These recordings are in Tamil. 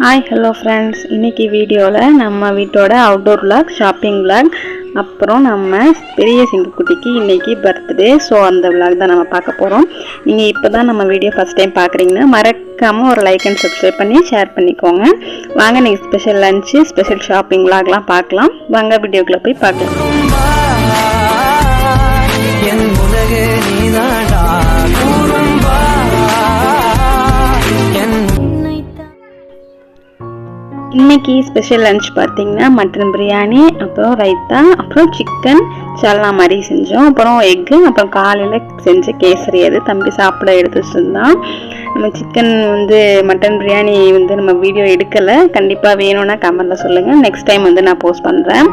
ஹாய் ஹலோ ஃப்ரெண்ட்ஸ் இன்னைக்கு வீடியோவில் நம்ம வீட்டோட அவுட்டோர் விளாக் ஷாப்பிங் விளாக் அப்புறம் நம்ம பெரிய சிங்கக்குட்டிக்கு இன்றைக்கி பர்த்டே ஸோ அந்த விளாக் தான் நம்ம பார்க்க போகிறோம் நீங்கள் இப்போ தான் நம்ம வீடியோ ஃபஸ்ட் டைம் பார்க்குறீங்கன்னா மறக்காமல் ஒரு லைக் அண்ட் சப்ஸ்கிரைப் பண்ணி ஷேர் பண்ணிக்கோங்க. வாங்க நீங்கள் ஸ்பெஷல் லஞ்சு ஸ்பெஷல் ஷாப்பிங் விளாக்லாம் பார்க்கலாம். வாங்க வீடியோக்குள்ளே போய் பார்க்கலாம். இன்னைக்கு ஸ்பெஷல் லன்ச் பார்த்தீங்கன்னா மட்டன் பிரியாணி அப்புறம் ரைத்தா அப்புறம் சிக்கன் சல்லா மாதிரி செஞ்சோம். அப்புறம் எக்கு அப்புறம் காலையில் செஞ்ச கேசரி அது. தம்பி சாப்பிட எடுத்து இருந்தான். நம்ம சிக்கன் வந்து மட்டன் பிரியாணி வந்து நம்ம வீடியோ எடுக்கலை. கண்டிப்பாக வேணும்னா கமெண்டில் சொல்லுங்கள் நெக்ஸ்ட் டைம் வந்து நான் போஸ்ட் பண்ணுறேன்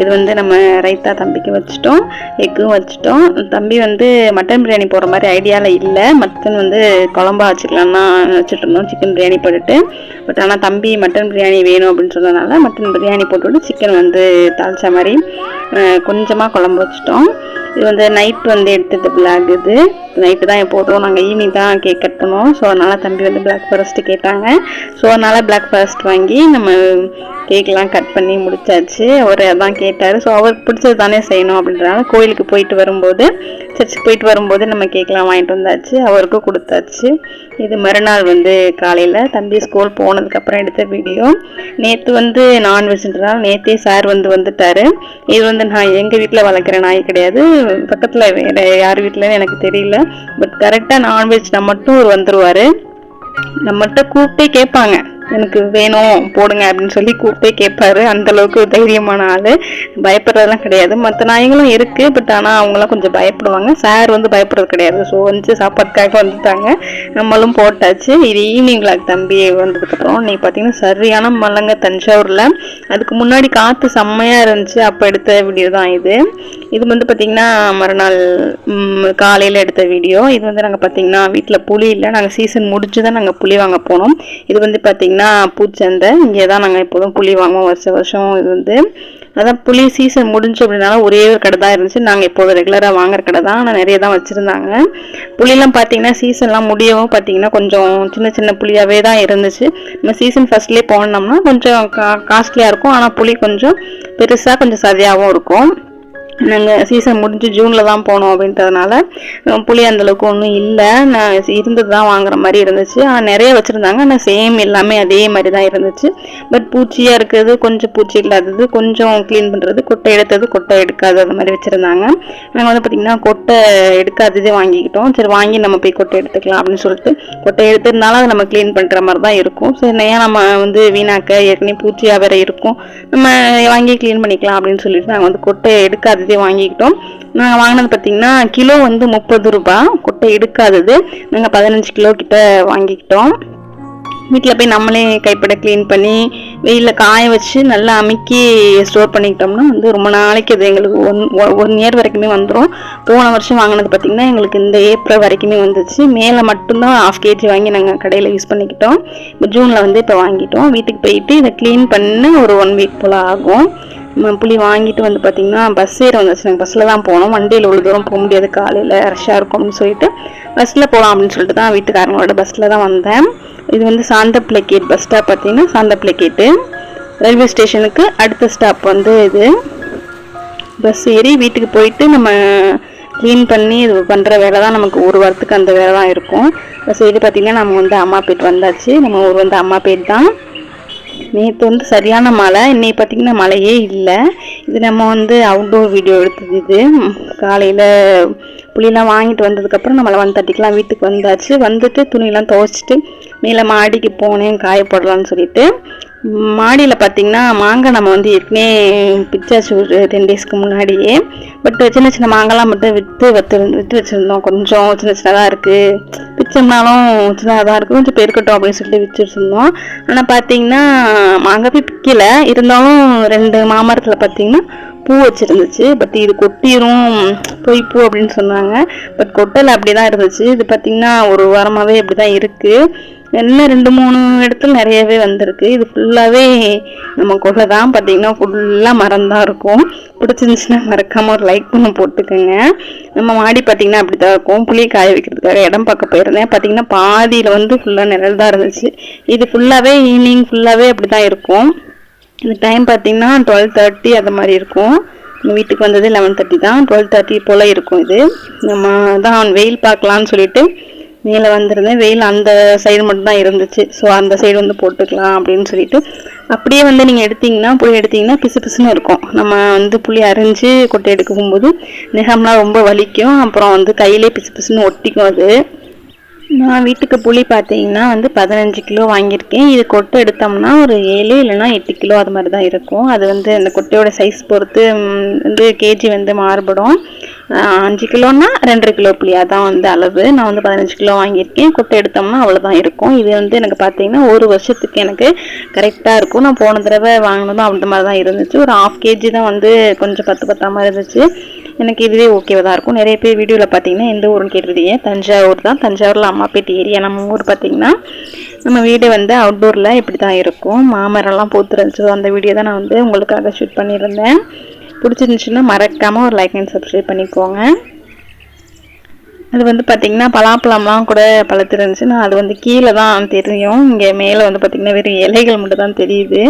இது வந்து நம்ம ரைத்தா தம்பிக்கு வச்சுட்டோம். எக்கும் வச்சுட்டோம். தம்பி வந்து மட்டன் பிரியாணி போடுற மாதிரி ஐடியாவில் இல்லை. மட்டன் வந்து குழம்பா வச்சுக்கலாம்னா வச்சுட்டு இருந்தோம். சிக்கன் பிரியாணி போட்டுட்டு. பட் ஆனால் தம்பி மட்டன் பிரியாணி வேணும் அப்படின்னு சொன்னதுனால மட்டன் பிரியாணி போட்டுவிட்டு சிக்கன் வந்து தாளிச்ச மாதிரி கொஞ்சமாக குழம்பு வச்சுட்டோம். இது வந்து நைட் வந்து எடுத்தது பிளாக் இது. நைட்டு தான் எப்போதும் நாங்கள் ஈவினிங் தான் கேக் கட்டணும். ஸோ அதனால் தம்பி வந்து பிளாக் ஃபாரஸ்ட் கேட்டாங்க. ஸோ அதனால் பிளாக் ஃபாரஸ்ட் வாங்கி நம்ம கேக்லாம் கட் பண்ணி முடிச்சாச்சு. அவர் அதான் கேட்டார். ஸோ அவருக்கு பிடிச்சது தானே செய்யணும் அப்படின்றனால கோயிலுக்கு போயிட்டு வரும்போது சர்ச்சுக்கு போயிட்டு வரும்போது நம்ம கேக்லாம் வாங்கிட்டு வந்தாச்சு. அவருக்கும் கொடுத்தாச்சு. இது மறுநாள் வந்து காலையில். தம்பி ஸ்கூல் போனதுக்கப்புறம் எடுத்த வீடியோ நேற்று வந்து நான்வெஜ்ன்றனால நேற்றே சார் வந்து வந்துட்டார். இது வந்து நான் எங்கள் வீட்டில் வளர்க்குற நாய் கிடையாது. பக்கத்தில் வேறு யார் வீட்டிலன்னு எனக்கு தெரியல. பட் கரெக்டாக நான்வெஜ் நம்ம மட்டும் அவர் வந்துருவாரு. நம்மகிட்ட கூப்பிட்டே கேட்பாங்க. எனக்கு வேணும் போடுங்க அப்படின்னு சொல்லி கூப்பிட்டே கேட்பாரு. அந்த அளவுக்கு தைரியமான ஆளு. பயப்படுறதெல்லாம் கிடையாது. மற்ற நாய்களும் இருக்கு பட் ஆனால் அவங்களாம் கொஞ்சம் பயப்படுவாங்க. சார் வந்து பயப்படுறது கிடையாது. ஸோ வந்து சாப்பாட்டுக்காக வந்துட்டாங்க. நம்மளும் போட்டாச்சு. இது ஈவினிங் விளாக் தம்பி வந்ததுக்கப்புறம். நீ பார்த்தீங்கன்னா சரியான மலைங்க தஞ்சாவூரில். அதுக்கு முன்னாடி காற்று செம்மையாக இருந்துச்சு. அப்போ எடுத்த வீடியோ தான் இது. இது வந்து பார்த்தீங்கன்னா மறுநாள் காலையில் எடுத்த வீடியோ இது வந்து நாங்கள் பார்த்தீங்கன்னா வீட்டில் புளி இல்லை. நாங்கள் சீசன் முடிச்சு தான் நாங்கள் புளி வாங்க போனோம். இது வந்து பார்த்தீங்கன்னா பூச்சந்தை இங்கே தான் நாங்கள் எப்போதும் புளி வாங்குவோம். வருஷம் வருஷம் இது வந்து அதான் புளி சீசன் முடிஞ்சு அப்படின்னால ஒரே ஒரு கடை தான் இருந்துச்சு. நாங்கள் இப்போது ரெகுலராக வாங்குற கடை தான். ஆனால் நிறைய தான் வச்சுருந்தாங்க. புளிலாம் பார்த்தீங்கன்னா சீசன்லாம் முடியவும் பார்த்தீங்கன்னா கொஞ்சம் சின்ன சின்ன புளியாகவே தான் இருந்துச்சு. நம்ம சீசன் ஃபஸ்ட்லேயே போனோம்னா கொஞ்சம் கா காஸ்ட்லியாக இருக்கும். ஆனால் புளி கொஞ்சம் பெருசாக கொஞ்சம் சதையாகவும் இருக்கும். நாங்கள் சீசன் முடிஞ்சு ஜூனில் தான் போனோம் அப்படின்றதுனால புளி அந்தளவுக்கு ஒன்றும் இல்லை. நான் இருந்தது தான் வாங்குற மாதிரி இருந்துச்சு. ஆனால் நிறைய வச்சுருந்தாங்க. ஆனால் சேம் எல்லாமே அதே மாதிரி தான் இருந்துச்சு. பட் பூச்சியாக இருக்கிறது கொஞ்சம் பூச்சி இல்லாதது கொஞ்சம் க்ளீன் பண்ணுறது கொட்டை எடுத்தது கொட்டை எடுக்காது அந்த மாதிரி வச்சுருந்தாங்க. நாங்கள் வந்து பார்த்திங்கன்னா கொட்டை எடுக்காததே வாங்கிக்கிட்டோம். சரி வாங்கி நம்ம போய் கொட்டை எடுத்துக்கலாம் அப்படின்னு சொல்லிட்டு கொட்டை எடுத்திருந்தாலும் அதை நம்ம க்ளீன் பண்ணுற மாதிரி தான் இருக்கும். சரி நேரம் நம்ம வந்து வீணாக்க ஏற்கனவே பூச்சியாக வேறு இருக்கும். நம்ம வாங்கி க்ளீன் பண்ணிக்கலாம் அப்படின்னு சொல்லிட்டு நாங்கள் வந்து கொட்டை எடுக்காது எடுக்காததே வாங்கிக்கிட்டோம். நாங்கள் வாங்கினது பார்த்தீங்கன்னா கிலோ வந்து முப்பது ரூபாய் கொட்டை எடுக்காதது. நாங்கள் பதினஞ்சு கிலோ கிட்ட வாங்கிக்கிட்டோம். வீட்டில் போய் நம்மளே கைப்பட க்ளீன் பண்ணி வெயிலில் காய வச்சு நல்லா அமுக்கி ஸ்டோர் பண்ணிக்கிட்டோம்னா வந்து ரொம்ப நாளைக்கு அது எங்களுக்கு ஒன் ஒன் இயர் வரைக்குமே வந்துடும் போன வருஷம் வாங்கினது பார்த்திங்கன்னா எங்களுக்கு இந்த ஏப்ரல் வரைக்குமே வந்துச்சு. மேலே மட்டும்தான் ஆஃப் கேஜி வாங்கி நாங்கள் கடையில் யூஸ் பண்ணிக்கிட்டோம். இப்போ ஜூனில் வந்து இப்போ வாங்கிட்டோம். வீட்டுக்கு போயிட்டு இதை க்ளீன் பண்ண ஒரு ஒன் வீக் போல் ஆகும். புளி வாங்கிட்டு வந்து பார்த்தீங்கன்னா பஸ் ஏற வந்துச்சு. நாங்கள் பஸ்ஸில் தான் போனோம். வண்டியில் இவ்வளோ தூரம் போக முடியாது. காலையில் ரஷ்ஷாக இருக்கும்னு சொல்லிட்டு பஸ்ஸில் போகலாம் அப்படின்னு சொல்லிட்டு தான் வீட்டுக்காரங்களோட பஸ்ஸில் தான் வந்தேன். இது வந்து சாந்தப்பிள்ளை பஸ் ஸ்டாப் பார்த்தீங்கன்னா சாந்தப்பிள்ளை கேட்டு ரயில்வே ஸ்டேஷனுக்கு அடுத்த ஸ்டாப் வந்து இது. பஸ் ஏறி வீட்டுக்கு போயிட்டு நம்ம க்ளீன் பண்ணி இது பண்ணுற வேலை தான் நமக்கு ஒரு வாரத்துக்கு அந்த வேலை தான் இருக்கும். பஸ் ஏறி பார்த்திங்கன்னா நம்ம வந்து அம்மாப்பேட் வந்தாச்சு. நம்ம ஊர் வந்து அம்மாப்பேட் தான். நேற்று வந்து சரியான மழை. இன்னைக்கு பார்த்தீங்கன்னா மழையே இல்லை. இது நம்ம வந்து அவுட்டோர் வீடியோ எடுத்தது இது. காலையில் புளியெலாம் வாங்கிட்டு வந்ததுக்கப்புறம் நம்மளை வந்து தட்டிக்கலாம் வீட்டுக்கு வந்தாச்சு. வந்துட்டு துணியெல்லாம் துவைச்சிட்டு மேலே மாடிக்கு போனேன் காய போடலான்னு சொல்லிட்டு. மாடியில் பார்த்தீங்கன்னா மாங்காய் நம்ம வந்து ஏற்கனவே பிச்சாச்சு ஒரு டென் டேஸ்க்கு முன்னாடியே. பட் சின்ன சின்ன மாங்காய்லாம் மட்டும் விற்று வத்து விற்று வச்சுருந்தோம். கொஞ்சம் சின்ன சின்னதாக இருக்குது பிச்சோம்னாலும் சின்னதாக தான் இருக்குது கொஞ்சம் பெருக்கட்டும் அப்படின்னு சொல்லிட்டு விற்று வச்சுருந்தோம். ஆனால் பார்த்தீங்கன்னா மாங்காய் போய் பிக்கல இருந்தாலும் ரெண்டு மாமரத்தில் பார்த்தீங்கன்னா பூ வச்சுருந்துச்சு பட் இது கொட்டிரும் பொய் பூ அப்படின்னு சொன்னாங்க. பட் கொட்டலை அப்படி தான் இருந்துச்சு. இது பார்த்திங்கன்னா ஒரு வாரமாகவே அப்படி தான் இருக்குது என்ன ரெண்டு மூணு இடத்துல நிறையவே வந்திருக்கு. இது ஃபுல்லாகவே நம்ம கொள்ளை தான் பார்த்தீங்கன்னா ஃபுல்லாக மரம் தான் இருக்கும். பிடிச்சிருந்துச்சுன்னா மறக்காமல் ஒரு லைக் பண்ண போட்டுக்கோங்க. நம்ம மாடி பார்த்தீங்கன்னா அப்படி தான் இருக்கும். புளியை காய வைக்கிறதுக்காக இடம் பார்க்க போயிருந்தேன். பார்த்தீங்கன்னா பாதியில் வந்து ஃபுல்லாக நிழல் தான் இருந்துச்சு. இது ஃபுல்லாகவே ஈவினிங் ஃபுல்லாகவே அப்படி தான் இருக்கும். இந்த டைம் பார்த்தீங்கன்னா டுவெல் தேர்ட்டி அந்த மாதிரி இருக்கும். வீட்டுக்கு வந்தது லெவன் தேர்ட்டி தான். டுவெல் தேர்ட்டி போல் இருக்கும் இது. நம்ம தான் வெயில் பார்க்கலான்னு சொல்லிட்டு மேலே வந்திருந்தேன். வெயில் அந்த சைடு மட்டும்தான் இருந்துச்சு. ஸோ அந்த சைடு வந்து போட்டுக்கலாம் அப்படின்னு சொல்லிட்டு அப்படியே வந்து நீங்கள் எடுத்தீங்கன்னா புளி எடுத்தீங்கன்னா பிசு பிசுன்னு இருக்கும். நம்ம வந்து புளி அரைஞ்சி கொட்டை எடுக்கும்போது நிகம்லாம் ரொம்ப வலிக்கும். அப்புறம் வந்து கையிலே பிசு பிசுன்னு ஒட்டிக்கும் அது. நான் வீட்டுக்கு புளி பார்த்தீங்கன்னா வந்து பதினஞ்சு கிலோ வாங்கியிருக்கேன். இது கொட்டை எடுத்தோம்னா ஒரு ஏழு இல்லைன்னா எட்டு கிலோ அது மாதிரி தான் இருக்கும். அது வந்து அந்த கொட்டையோட சைஸ் பொறுத்து வந்து கேஜி வந்து மாறுபடும். அஞ்சு கிலோன்னா ரெண்டரை கிலோ புளி. அதான் வந்து அளவு. நான் வந்து பதினஞ்சு கிலோ வாங்கியிருக்கேன். கொட்டை எடுத்தோம்னா அவ்வளோதான் இருக்கும். இது வந்து எனக்கு பார்த்தீங்கன்னா ஒரு வருஷத்துக்கு எனக்கு கரெக்டாக இருக்கும். நான் போன தடவை வாங்கினதும் அந்த மாதிரி தான் இருந்துச்சு. ஒரு ஆஃப் கேஜி தான் வந்து கொஞ்சம் பத்து பத்தாமல் இருந்துச்சு. எனக்கு இதுவே ஓகேவா தான் இருக்கும். நிறைய பேர் வீடியோவில் பார்த்தீங்கன்னா எந்த ஊருன்னு கேட்டிருந்தீங்க தஞ்சாவூர் தான். தஞ்சாவூரில் அம்மாப்பேட்டை ஏரியா நம்ம ஊர் பார்த்தீங்கன்னா நம்ம வீடு வந்து அவுட்டோரில் இப்படி தான் இருக்கும். மாமரம்லாம் பூத்துருந்துச்சு அந்த வீடியோ தான் நான் வந்து உங்களுக்காக ஷூட் பண்ணியிருந்தேன். பிடிச்சிருந்துச்சுன்னா மறக்காமல் ஒரு லைக் அண்ட் சப்ஸ்கிரைப் பண்ணிக்கோங்க. அது வந்து பார்த்திங்கன்னா பலாப்பழம்லாம் கூட பழுத்து நான் அது வந்து கீழே தான் தெரியும். இங்கே மேலே வந்து பார்த்திங்கன்னா வெறும் இலைகள் மட்டும் தான் தெரியுது.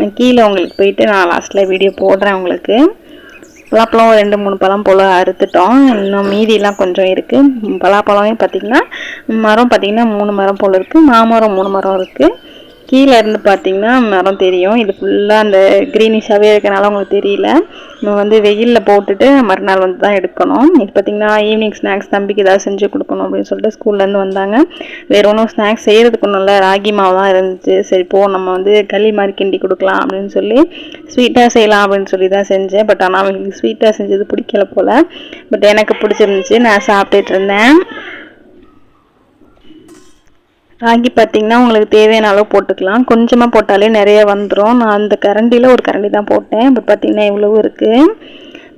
நான் கீழே உங்களுக்கு போயிட்டு நான் லாஸ்ட்டில் வீடியோ போடுறேன் உங்களுக்கு. பலாப்பழம் ஒரு ரெண்டு மூணு பழம் போல் அறுத்துட்டோம். இன்னும் மீதியெல்லாம் கொஞ்சம் இருக்குது பலாப்பழமே பார்த்திங்கன்னா மரம் பார்த்திங்கன்னா மூணு மரம் போல் இருக்குது மாமரம் மூணு மரம் இருக்குது கீழே இருந்து பார்த்தீங்கன்னா மரம் தெரியும். இது ஃபுல்லாக அந்த க்ரீனிஷாகவே இருக்கனால உங்களுக்கு தெரியல. நம்ம வந்து வெயிலில் போட்டுட்டு மறுநாள் வந்து தான் எடுக்கணும். இது பார்த்தீங்கன்னா ஈவினிங் ஸ்நாக்ஸ் தம்பிக்கு ஏதாவது செஞ்சு கொடுக்கணும் அப்படின்னு சொல்லிட்டு ஸ்கூல்லேருந்து வந்தாங்க. வேறு ஒன்றும் ஸ்நாக்ஸ் செய்கிறதுக்கு ஒன்றும் இல்லை. ராகி மாவு தான் இருந்துச்சு. சரி போ நம்ம வந்து களி மாதிரி கிண்டி கொடுக்கலாம் அப்படின்னு சொல்லி ஸ்வீட்டாக செய்யலாம் அப்படின்னு சொல்லி தான் செஞ்சேன். பட் ஆனால் அவங்களுக்கு ஸ்வீட்டாக செஞ்சது பிடிக்கல போல். பட் எனக்கு பிடிச்சிருந்துச்சு. நான் சாப்பிட்டுட்டு இருந்தேன். ராகி பார்த்திங்கன்னா உங்களுக்கு தேவையான அளவு போட்டுக்கலாம். கொஞ்சமாக போட்டாலே நிறைய வந்துடும் நான் அந்த கரண்டியில் ஒரு கரண்டி தான் போட்டேன். பட் பார்த்திங்கன்னா இவ்வளவு இருக்குது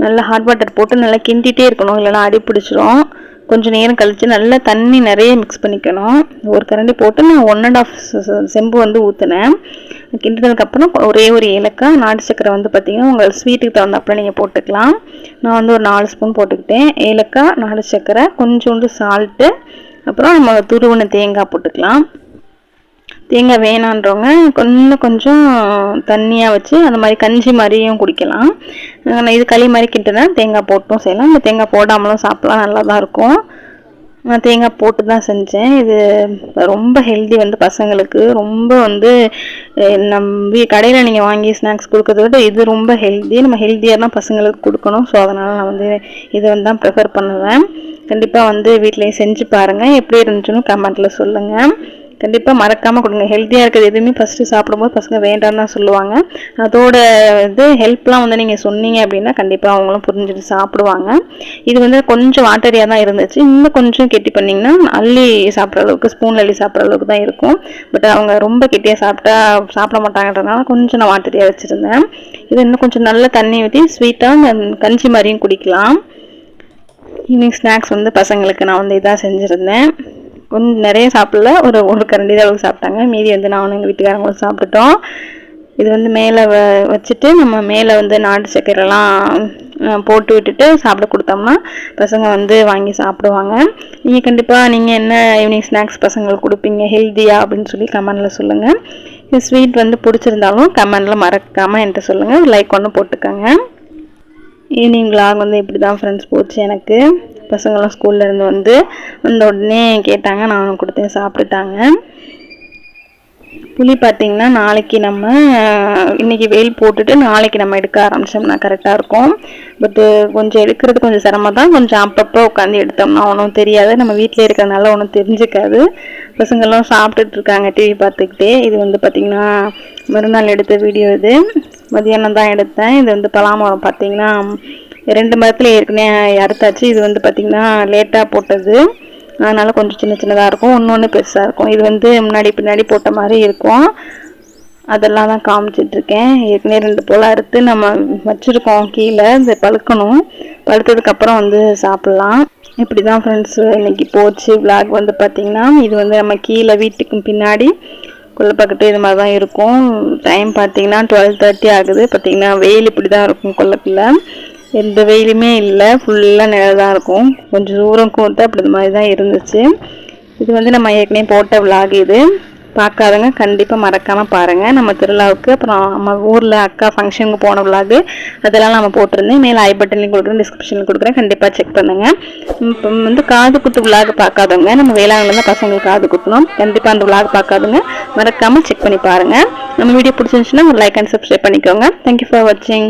நல்லா ஹாட் வாட்டர் போட்டு நல்லா கிண்டிகிட்டே இருக்கணும். இல்லைனா அடி பிடிச்சிரும். கொஞ்சம் நேரம் கழித்து நல்லா தண்ணி நிறைய மிக்ஸ் பண்ணிக்கணும். ஒரு கரண்டி போட்டு நான் ஒன் அண்ட் ஆஃப் செம்பு வந்து ஊற்றினேன் கிண்டினதுக்கப்புறம் ஒரே ஒரு ஏலக்காய் நாட்டு சக்கரை வந்து பார்த்தீங்கன்னா உங்கள் ஸ்வீட்டுக்கு தகுந்தாப்புல நீங்கள் போட்டுக்கலாம். நான் வந்து ஒரு நாலு ஸ்பூன் போட்டுக்கிட்டேன். ஏலக்காய் நாட்டு சக்கரை கொஞ்சோண்டு சால்ட்டு அப்புறம் நம்ம துருவின தேங்காய் போட்டுக்கலாம். தேங்காய் வேணான்றவங்க கொஞ்சம் கொஞ்சம் தண்ணியாக வச்சு அந்த மாதிரி கஞ்சி மாதிரியும் குடிக்கலாம். இது களி மாதிரி கிட்டுனா தேங்காய் போட்டும் செய்யலாம். இந்த தேங்காய் போடாமலும் சாப்பிடலாம். நல்லா தான் இருக்கும். நான் தேங்காய் போட்டு தான் செஞ்சேன். இது ரொம்ப ஹெல்தி வந்து பசங்களுக்கு. ரொம்ப வந்து நம்ம கடையில் நீங்கள் வாங்கி ஸ்நாக்ஸ் கொடுக்கறத விட இது ரொம்ப ஹெல்தி நம்ம ஹெல்த்தியாக தான் பசங்களுக்கு கொடுக்கணும். ஸோ அதனால் நான் வந்து இதை வந்து தான் ப்ரிஃபர் பண்ணுவேன். கண்டிப்பாக வந்து வீட்டிலையும் செஞ்சு பாருங்கள் எப்படி இருந்துச்சுன்னு கமெண்ட்டில் சொல்லுங்கள் கண்டிப்பாக மறக்காமல் கொடுங்க. ஹெல்த்தியாக இருக்கிறது எதுவுமே ஃபஸ்ட்டு சாப்பிடும்போது பசங்க வேண்டாம்னு தான் சொல்லுவாங்க. அதோட இது ஹெல்ப்லாம் வந்து நீங்கள் சொன்னீங்க அப்படின்னா கண்டிப்பாக அவங்களும் புரிஞ்சுட்டு சாப்பிடுவாங்க. இது வந்து கொஞ்சம் வாட்டரியாக தான் இருந்துச்சு. இன்னும் கொஞ்சம் கெட்டி பண்ணிங்கன்னா அள்ளி சாப்பிட்ற அளவுக்கு ஸ்பூன் அள்ளி சாப்பிட்ற அளவுக்கு தான் இருக்கும். பட் அவங்க ரொம்ப கெட்டியாக சாப்பிட்டா சாப்பிட மாட்டாங்கன்றதுனால கொஞ்சம் நான் வாட்டரியாக வச்சுருந்தேன். இது இன்னும் கொஞ்சம் நல்ல தண்ணி ஊற்றி ஸ்வீட்டாக கஞ்சி மாதிரியும் குடிக்கலாம். ஈவினிங் ஸ்நாக்ஸ் வந்து பசங்களுக்கு நான் வந்து இதாக செஞ்சுருந்தேன். கொஞ்சம் நிறைய சாப்பிடல. ஒரு ஒரு கரண்டி தான் அளவுக்கு சாப்பிட்டாங்க. மீதி வந்து நானும் எங்கள் வீட்டுக்காரங்களும் சாப்பிட்டுட்டோம். இது வந்து மேலே வ வச்சுட்டு நம்ம மேலே வந்து நாட்டு சர்க்கரைலாம் போட்டு விட்டுட்டு சாப்பிட கொடுத்தோம்னா பசங்க வந்து வாங்கி சாப்பிடுவாங்க. நீங்கள் கண்டிப்பாக நீங்கள் என்ன ஈவினிங் ஸ்நாக்ஸ் பசங்களுக்கு கொடுப்பீங்க? ஹெல்த்தியாக அப்படின்னு சொல்லி கமெண்டில் சொல்லுங்கள் இந்த ஸ்வீட் வந்து பிடிச்சிருந்தாலும் கமெண்டில் மறக்காமல் என்கிட்ட சொல்லுங்கள் லைக் ஒன்று போட்டுக்கோங்க. ஈவினிங் லாங் வந்து இப்படி தான் ஃப்ரெண்ட்ஸ் போச்சு எனக்கு. பசங்களாம் ஸ்கூல்லேருந்து வந்து வந்த உடனே கேட்டாங்க நானும் கொடுத்தேன் சாப்பிட்டுட்டாங்க. புளி பார்த்திங்கன்னா நாளைக்கு நம்ம இன்றைக்கி இன்னைக்கு வெயில் போட்டுட்டு நாளைக்கு நம்ம எடுக்க ஆரம்பித்தோம்னா கரெக்டாக இருக்கும். பட்டு கொஞ்சம் எடுக்கிறது கொஞ்சம் சிரமம் தான். கொஞ்சம் அப்பப்போ உட்காந்து எடுத்தோம்னா ஒன்றும் தெரியாது. நம்ம வீட்டில் இருக்கிறதுனால ஒன்றும் தெரிஞ்சுக்காது. பசங்கள்லாம் சாப்பிட்டுட்டு இருக்காங்க டிவி பார்த்துக்கிட்டே. இது வந்து பார்த்திங்கன்னா மறுநாள் எடுத்த வீடியோ இது. மதியானம் தான் எடுத்தேன். இது வந்து பலாமரம் பார்த்திங்கன்னா ரெண்டு மரத்தில் ஏற்கனவே அறுத்தாச்சு. இது வந்து பார்த்திங்கன்னா லேட்டாக போட்டது. அதனால் கொஞ்சம் சின்ன சின்னதாக இருக்கும். ஒன்று ஒன்று பெருசாக இருக்கும். இது வந்து முன்னாடி பின்னாடி போட்ட மாதிரி இருக்கும். அதெல்லாம் தான் காமிச்சிட்டு இருக்கேன் ஏற்கனவே ரெண்டு போல அறுத்து நம்ம வச்சுருக்கோம். கீழே இந்த பழுக்கணும். பழுத்ததுக்கப்புறம் வந்து சாப்பிட்லாம். இப்படி தான் ஃப்ரெண்ட்ஸு இன்றைக்கி போச்சு. விளாக் வந்து பார்த்திங்கன்னா இது வந்து நம்ம கீழே வீட்டுக்கு பின்னாடி கொல்லைப்பக்கத்து இது மாதிரி தான் இருக்கும். டைம் பார்த்தீங்கன்னா டுவெல் தேர்ட்டி ஆகுது. பார்த்திங்கன்னா வெயில் இப்படி தான் இருக்கும் கொல்லைக்குள்ள எந்த வெயிலுமே இல்லை. ஃபுல்லாக நிழல் தான் இருக்கும். கொஞ்சம் தூரம் கூட்ட அப்படி இந்த மாதிரி தான் இருந்துச்சு. இது வந்து நம்ம ஏற்கனவே போட்ட vlog இது. பார்க்காதவங்க கண்டிப்பாக மறக்காமல் பாருங்கள் நம்ம திருவிழாவுக்கு அப்புறம் நம்ம ஊரில் அக்கா ஃபங்க்ஷனுக்கு போன vlog. அதெல்லாம் நம்ம போட்டிருந்தேன். மேலே ஐ பட்டன்லையும் கொடுக்குறேன். டிஸ்கிரிப்ஷனில் கொடுக்குறேன். கண்டிப்பாக செக் பண்ணுங்கள் இப்போ வந்து காது குத்து vlog பார்க்காதவங்க நம்ம வேளாண்மையில தான் பசங்களுக்கு காது குத்தணும். கண்டிப்பாக அந்த vlog பார்க்காதவங்க மறக்காமல் செக் பண்ணி பாருங்கள் நம்ம வீடியோ பிடிச்சிருந்துச்சுன்னா ஒரு லைக் அண்ட் சப்ஸ்கிரைப் பண்ணிக்கோங்க. தேங்க்யூ ஃபார் வாட்சிங்